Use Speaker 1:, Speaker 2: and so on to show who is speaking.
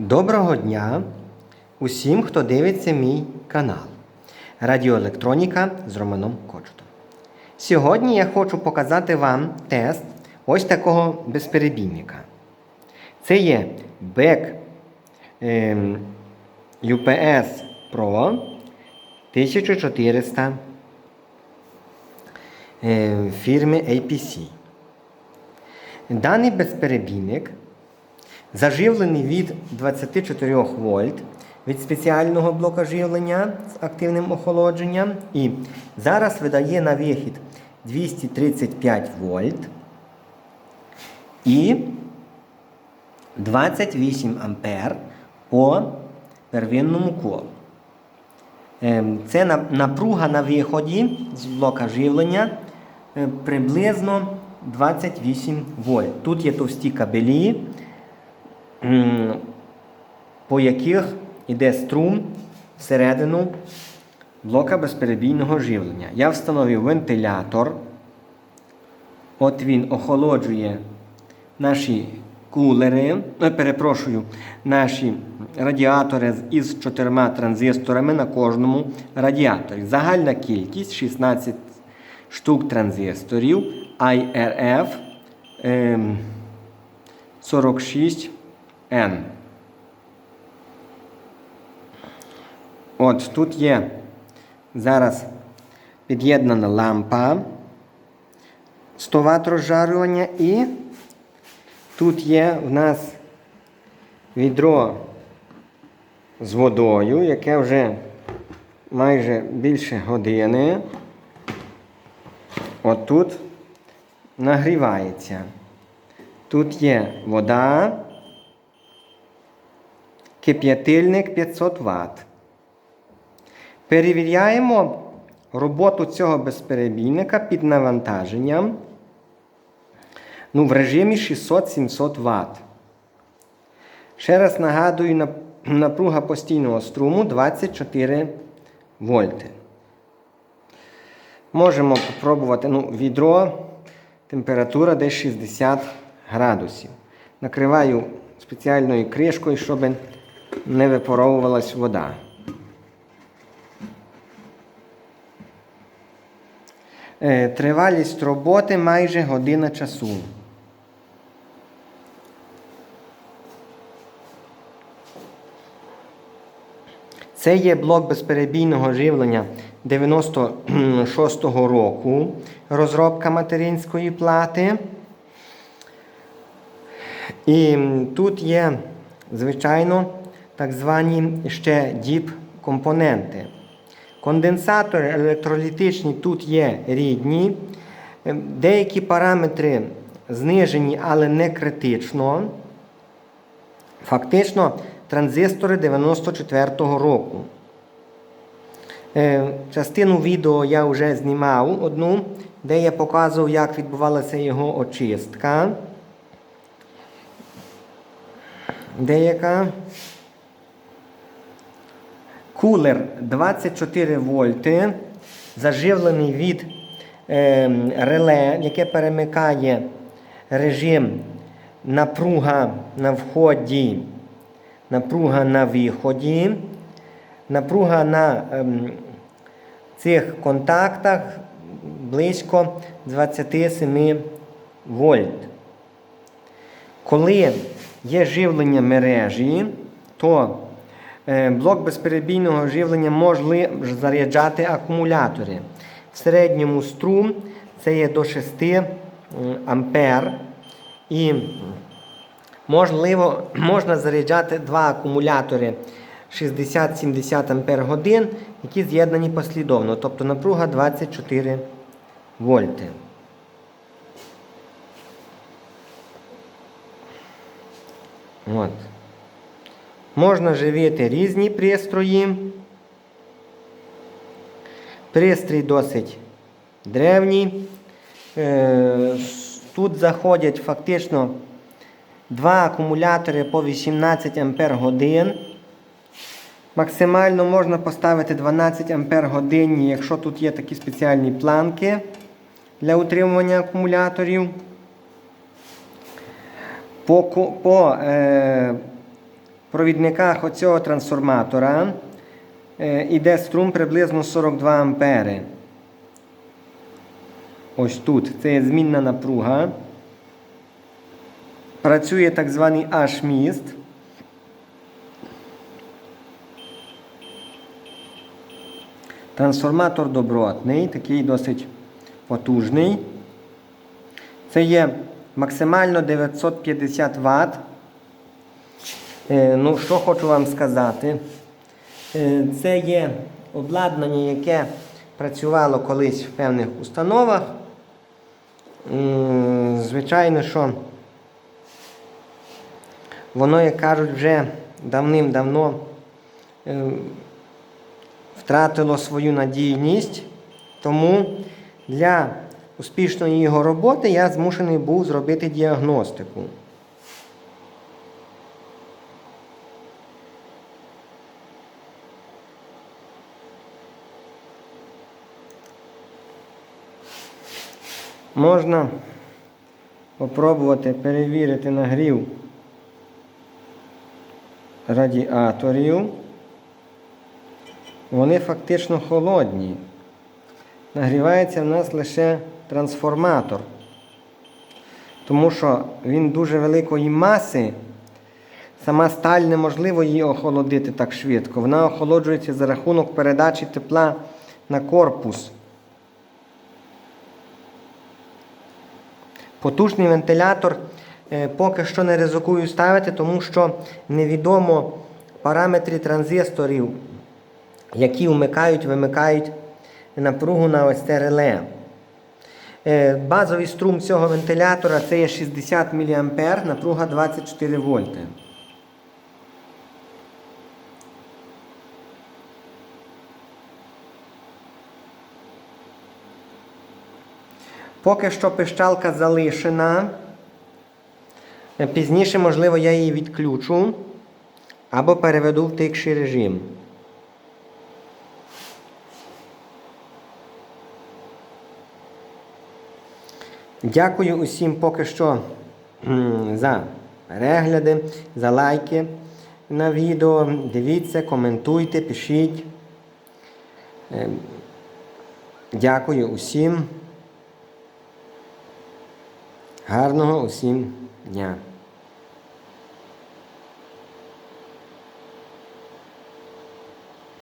Speaker 1: Доброго дня усім, хто дивиться мій канал Радіоелектроніка з Романом Кочетом. Сьогодні я хочу показати вам тест ось такого безперебійника. Це є BEC ем, UPS Pro 1400 е, фірми APC. Даний безперебійник заживлений від 24 вольт від спеціального блока живлення з активним охолодженням. І зараз видає на вихід 235 вольт і 28 ампер по первинному колу. Ем, Це напруга на виході з блока живлення е, приблизно 28 вольт. Тут є товсті кабелі, по яких йде струм всередину блока безперебійного живлення. Я встановив вентилятор. От він охолоджує наші кулери, е, перепрошую, наші радіатори із чотирма транзисторами на кожному радіаторі. Загальна кількість 16 штук транзисторів IRF 46 n. От тут є зараз під'єднана лампа, 100 Вт розжарювання і тут є в нас відро з водою, яке вже майже більше години. От тут нагрівається. Тут є вода кип'ятильник 500 Вт. Перевіряємо роботу цього безперебійника під навантаженням ну, в режимі 600-700 Вт. Ще раз нагадую, напруга постійного струму 24 вольти. Можемо спробувати ну, відро, температура десь 60 градусів. Накриваю спеціальною кришкою, щоб не випаровувалась вода. Е, Тривалість роботи майже година часу. Це є блок безперебійного живлення 96-го року, розробка материнської плати. І тут є, звичайно, так звані ще діп-компоненти. Конденсатори електролітичні тут є рідні. Ем, Деякі параметри знижені, але не критично. Фактично транзистори 94-го року. Е, Частину відео я вже знімав одну, де я показував, як відбувалася його очистка. Деяка. Кулер 24 вольти, заживлений від е, реле, яке перемикає режим. Напруга на вході, напруга на виході, напруга на ем, цих контактах близько 27 вольт. Коли є живлення мережі, то е, блок безперебійного живлення може заряджати акумулятори. В середньому струм це є до 6 м, ампер. І можливо, можна заряджати два акумулятори 60-70 ампер годин, які з'єднані послідовно, тобто напруга 24 вольти. От. Можна живити різні пристрої. Пристрій досить древній. Е, Тут заходять фактично два акумулятори по 18 Ампер годин. Максимально можна поставити 12 Ампер годин, якщо тут є такі спеціальні планки для утримування акумуляторів. По, по е, провідниках оцього трансформатора е, іде струм приблизно 42 ампери. Ось тут. Це є змінна напруга. Працює так званий H-міст. Трансформатор добротний, такий досить потужний. Це є максимально 950 Вт. Е, Ну, що хочу вам сказати. Е, Це є обладнання, яке працювало колись в певних установах. Звичайно, що воно, як кажуть, вже давним-давно е, втратило свою надійність. Тому для успішної його роботи я змушений був зробити діагностику. Можна спробувати перевірити нагрів радіаторів. Вони фактично холодні. Нагрівається в нас лише трансформатор, тому що він дуже великої маси. Сама сталь неможливо її охолодити так швидко. Вона охолоджується за рахунок передачі тепла на корпус. Потужний вентилятор е, поки що не ризикую ставити, тому що невідомо параметри транзисторів, які вмикають, вимикають напругу на ось це реле. Е, Базовий струм цього вентилятора це є 60 мА, напруга 24 вольти. Поки що пищалка залишена. Пізніше, можливо, я її відключу або переведу в тихший режим. Дякую усім поки що за перегляди, за лайки на відео. Дивіться, коментуйте, пишіть. Е, Дякую усім. Гарного усім дня!